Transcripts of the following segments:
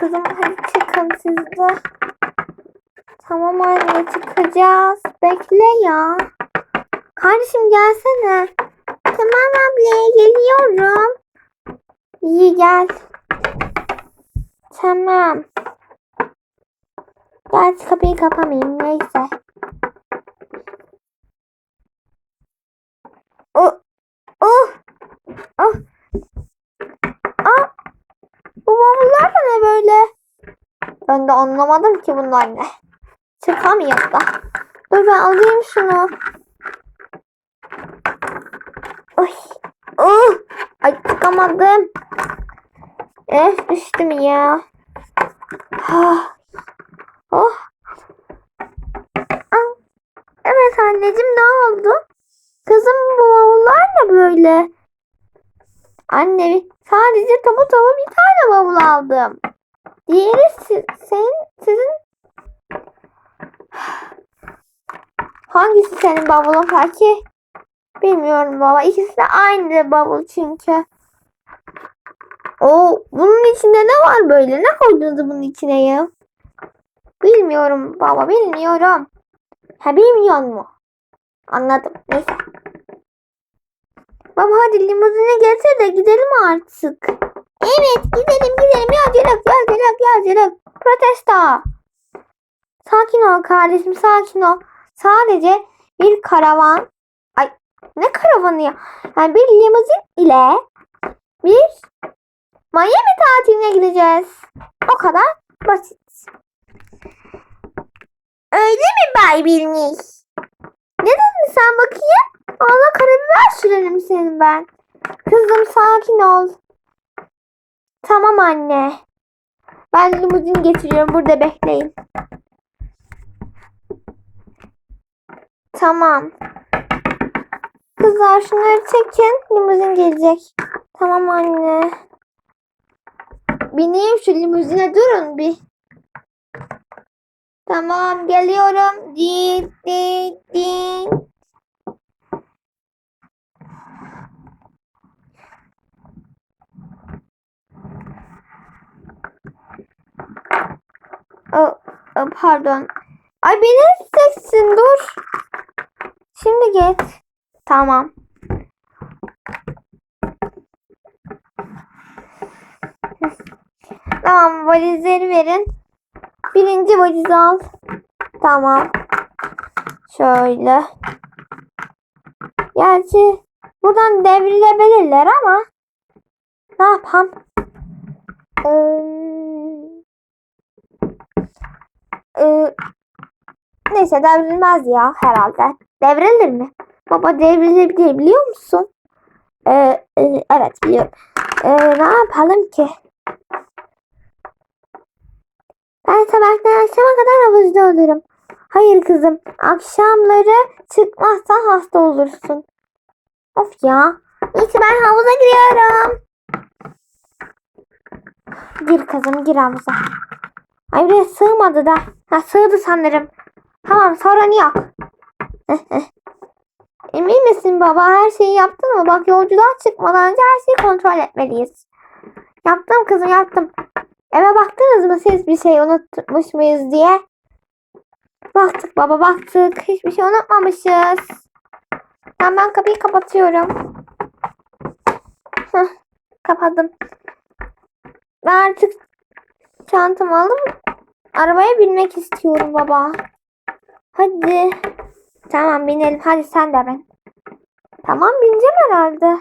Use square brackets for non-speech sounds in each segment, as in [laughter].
kızım hadi çıkın siz de. Tamam anne çıkacağız. Bekle ya. Kardeşim gelsene. Tamam abla geliyorum. İyi gel. Tamam. Gel kapıyı kapamayayım neyse. Oh. Oh. Oh. Ah. Bu bavullar da ne böyle? De anlamadım ki bunlar ne. Çıkamıyor da. Dur ben alayım şunu. Ay. Oh. Ay çıkamadım. Eh düştüm ya. Ah. Oh. Ah. Evet anneciğim ne oldu? Kızım bu bavullar ne böyle? Anne sadece topu topu bir tane bavul aldım. Diğeri si- senin, sizin Hangisi senin bavulun peki? Bilmiyorum baba. İkisi de aynı bavul çünkü. O bunun içinde ne var böyle? Ne koydunuz bunun içine ya? Bilmiyorum baba bilmiyorum. Ha bilmiyor mu? Anladım. Neyse. Baba hadi limuzini getir de gidelim artık. Evet gidelim gidelim yolculuk yolculuk yolculuk. Protesto. Sakin ol kardeşim sakin ol. Sadece bir karavan. Ay ne karavanı ya? Yani bir limuzin ile bir Miami tatiline gideceğiz. O kadar basit. Öyle mi Bay Bilmiş? Ne dedin sen bakayım? Ağla karabiber sürelim senin ben. Kızım sakin ol. Tamam anne. Ben limuzin getiriyorum. Burada bekleyin. Tamam. Kızlar şunları çekin. Limuzin gelecek. Tamam anne. Bineyim şu limuzine durun bir. Tamam geliyorum. Dit dit dit. Aa, pardon. Ay beni seçsin dur. Şimdi geç. Tamam. Tamam valizleri verin. Birinci valizi al. Tamam. Şöyle. Gerçi buradan devrilebilirler ama ne yapalım? Ee, ee, neyse devrilmez ya herhalde. Devrilir mi? Baba devrilebilir biliyor musun? Ee, e, evet biliyorum. Ee, ne yapalım ki? Ben sabahtan akşama kadar havuzda olurum. Hayır kızım. Akşamları çıkmazsan hasta olursun. Of ya. İyi ki ben havuza giriyorum. Gir kızım gir havuza. Ay buraya sığmadı da. Ha sığdı sanırım. Tamam sorun yok. [laughs] Emin misin baba? Her şeyi yaptın mı? Bak yolculuğa çıkmadan önce her şeyi kontrol etmeliyiz. Yaptım kızım yaptım. Eve baktınız mı siz bir şey unutmuş muyuz diye? Baktık baba baktık. Hiçbir şey unutmamışız. Ben ben kapıyı kapatıyorum. Heh, kapadım. Ben artık çantamı alıp arabaya binmek istiyorum baba. Hadi. Tamam binelim. Hadi sen de bin. Tamam bineceğim herhalde.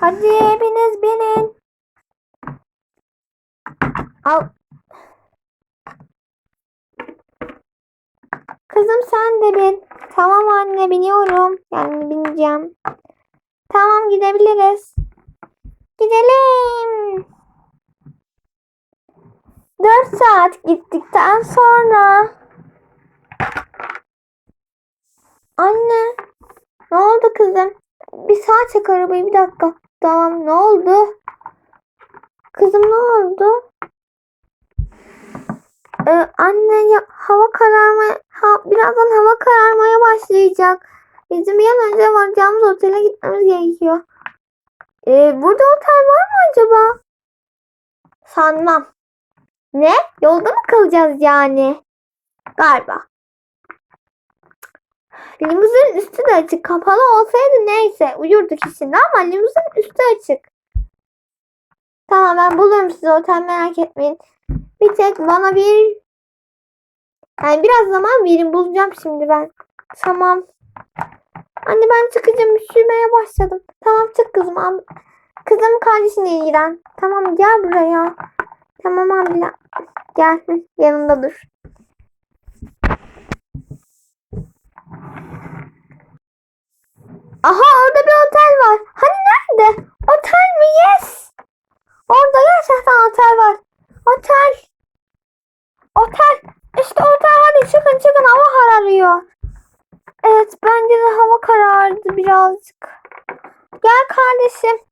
Hadi hepiniz binin. Al. Kızım sen de bin. Tamam anne biniyorum. Yani bineceğim. Tamam gidebiliriz. Gidelim. 4 saat gittikten sonra. Anne. Ne oldu kızım? Bir sağa çek arabayı bir dakika. Tamam ne oldu? Kızım ne oldu? Ee, anne ya hava kararma ha, birazdan hava kararmaya başlayacak. Bizim bir an önce varacağımız otele gitmemiz gerekiyor. Ee, burada otel var mı acaba? Sanmam. Ne? Yolda mı kalacağız yani? Galiba. Limuzin üstü de açık. Kapalı olsaydı neyse. Uyurduk şimdi ama limuzin üstü açık. Tamam ben bulurum size otel merak etmeyin. Bir tek bana bir yani biraz zaman verin bulacağım şimdi ben. Tamam. Anne ben çıkacağım üşümeye başladım. Tamam çık kızım. Kızım kardeşine ilgilen. Tamam gel buraya. Tamam abla. Gel hı, yanında dur. Aha orada bir otel var. Hani nerede? Otel mi? Yes. Orada gerçekten otel var. Otel. Otel. İşte otel hadi çıkın çıkın hava kararıyor. Evet bence de hava karardı birazcık. Gel kardeşim.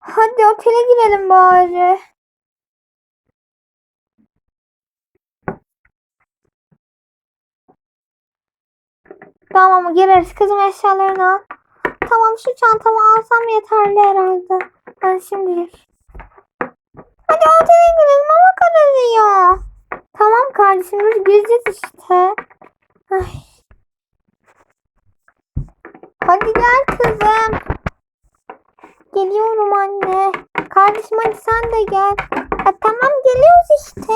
Hadi otele girelim bari. Tamam gireriz. Kızım eşyalarını al. Tamam şu çantamı alsam yeterli herhalde. Ben şimdi gir. Otele girelim ama kararıyor. Tamam kardeşim biz gireceğiz işte. Ay. Hadi gel kızım. Geliyorum anne. Kardeşim hadi sen de gel. Ha, tamam geliyoruz işte.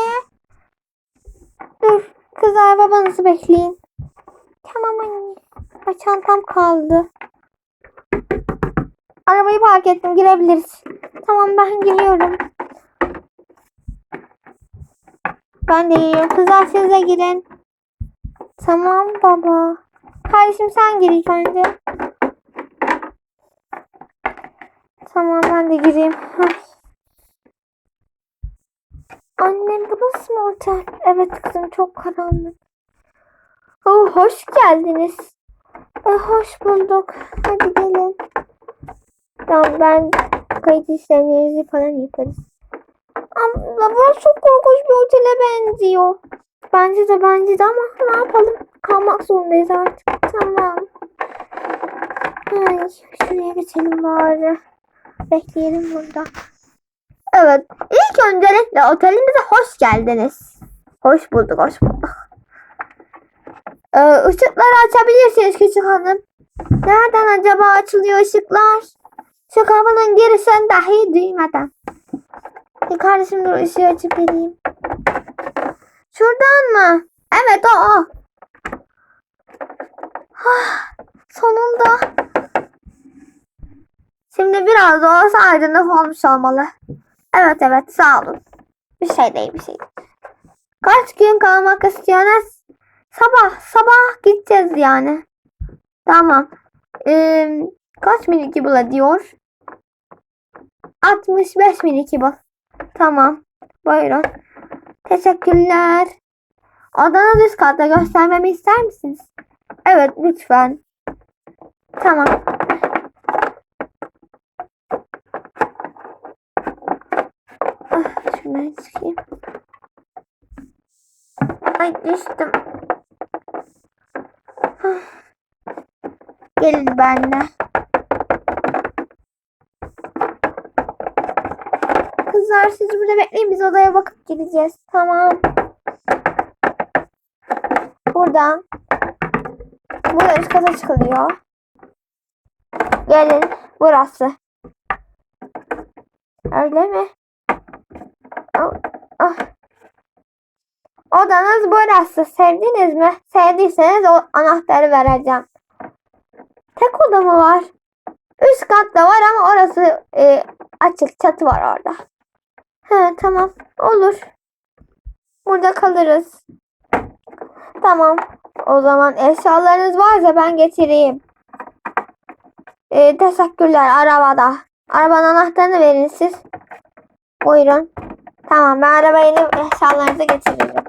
Dur kızlar babanızı bekleyin. Tamam anne. Ay, çantam kaldı. Arabayı park ettim girebiliriz. Tamam ben giriyorum. Ben de giriyorum. Kızlar siz de girin. Tamam baba. Kardeşim sen gir ilk önce. Tamam ben de gireyim. Ay. Annem burası mı otel? Evet kızım çok karanlık. Oh, hoş geldiniz. Eh, hoş bulduk. Hadi gelin. Tamam ben kayıt işlemlerinizi falan yaparız. Ama burası çok korkunç bir otele benziyor. Bence de bence de ama ne yapalım? Kalmak zorundayız artık. Tamam. Ay, şuraya geçelim bari. Bekleyelim burada. Evet. ilk öncelikle otelimize hoş geldiniz. Hoş bulduk, hoş bulduk. Ee, ışıkları açabilirsiniz küçük hanım. Nereden acaba açılıyor ışıklar? Şu kapının girişini dahi duymadan. Bir kardeşim dur ışığı açıp geleyim. Şuradan mı? Evet o o. Ah, sonunda. Şimdi biraz da olsa aydınlık olmuş olmalı. Evet evet sağ olun. Bir şey değil bir şey. Kaç gün kalmak istiyorsunuz? Sabah sabah gideceğiz yani. Tamam. Ee, kaç minik diyor? 65 minik. Tamam. Buyurun. Teşekkürler. Odanız üst katta göstermemi ister misiniz? Evet lütfen. Tamam. Ah, şuradan çıkayım. Ay düştüm. Ah. Gelin benimle. Kızlar siz burada bekleyin biz odaya bakıp gideceğiz. Tamam. Buradan. Burada üst kata çıkılıyor. Gelin. Burası. Öyle mi? Ah. Odanız burası. Sevdiniz mi? Sevdiyseniz o anahtarı vereceğim. Tek oda mı var? Üst katta var ama orası e, açık. Çatı var orada. He tamam. Olur. Burada kalırız. Tamam. O zaman eşyalarınız varsa ben getireyim. E, teşekkürler arabada. Arabanın anahtarını verin siz. Buyurun. Tamam ben arabaya inip eşyalarınızı getiririm.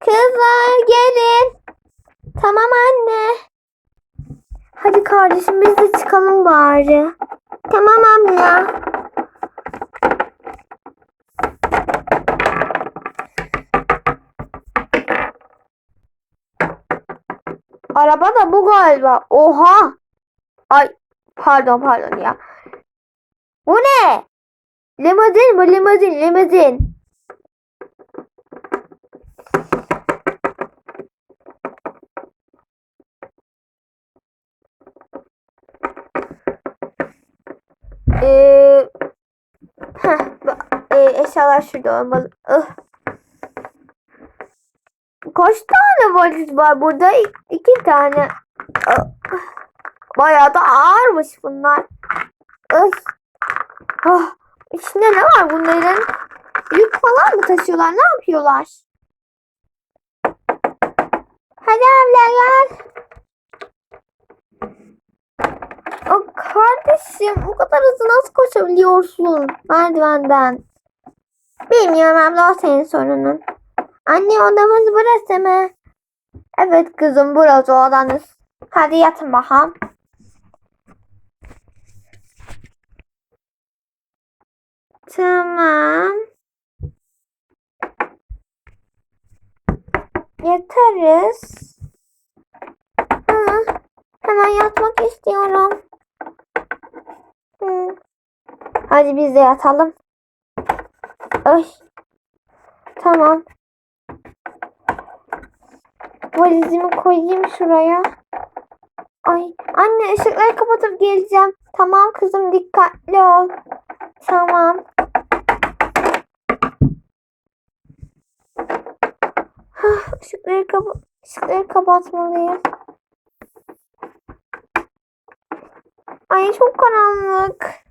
Kızlar gelin. Tamam anne. Hadi kardeşim biz de çıkalım bari. Tamam abla. Araba da bu galiba. Oha. Ay pardon pardon ya. Bu ne? Limuzin bu limuzin limuzin. Ee, heh, e, eşyalar şurada olmalı. Ih. Kaç tane valiz var burada? İ- İki tane. Bayağı da ağırmış bunlar. Ah. İçinde ne var bunların? Yük falan mı taşıyorlar? Ne yapıyorlar? Hadi abla gel. O kardeşim o kadar hızlı nasıl koşabiliyorsun merdivenden? Bilmiyorum abla o senin sorunun. Anne odamız burası mı? Evet kızım burası odanız. Hadi yatın bakalım. Tamam. Yatarız. Hı, hemen yatmak istiyorum. Hı. Hadi biz de yatalım. Ay. Tamam. Valizimi koyayım şuraya. Ay anne ışıkları kapatıp geleceğim. Tamam kızım dikkatli ol. Tamam. Hah, ışıkları, kapa ışıkları kapatmalıyım. Ay çok karanlık.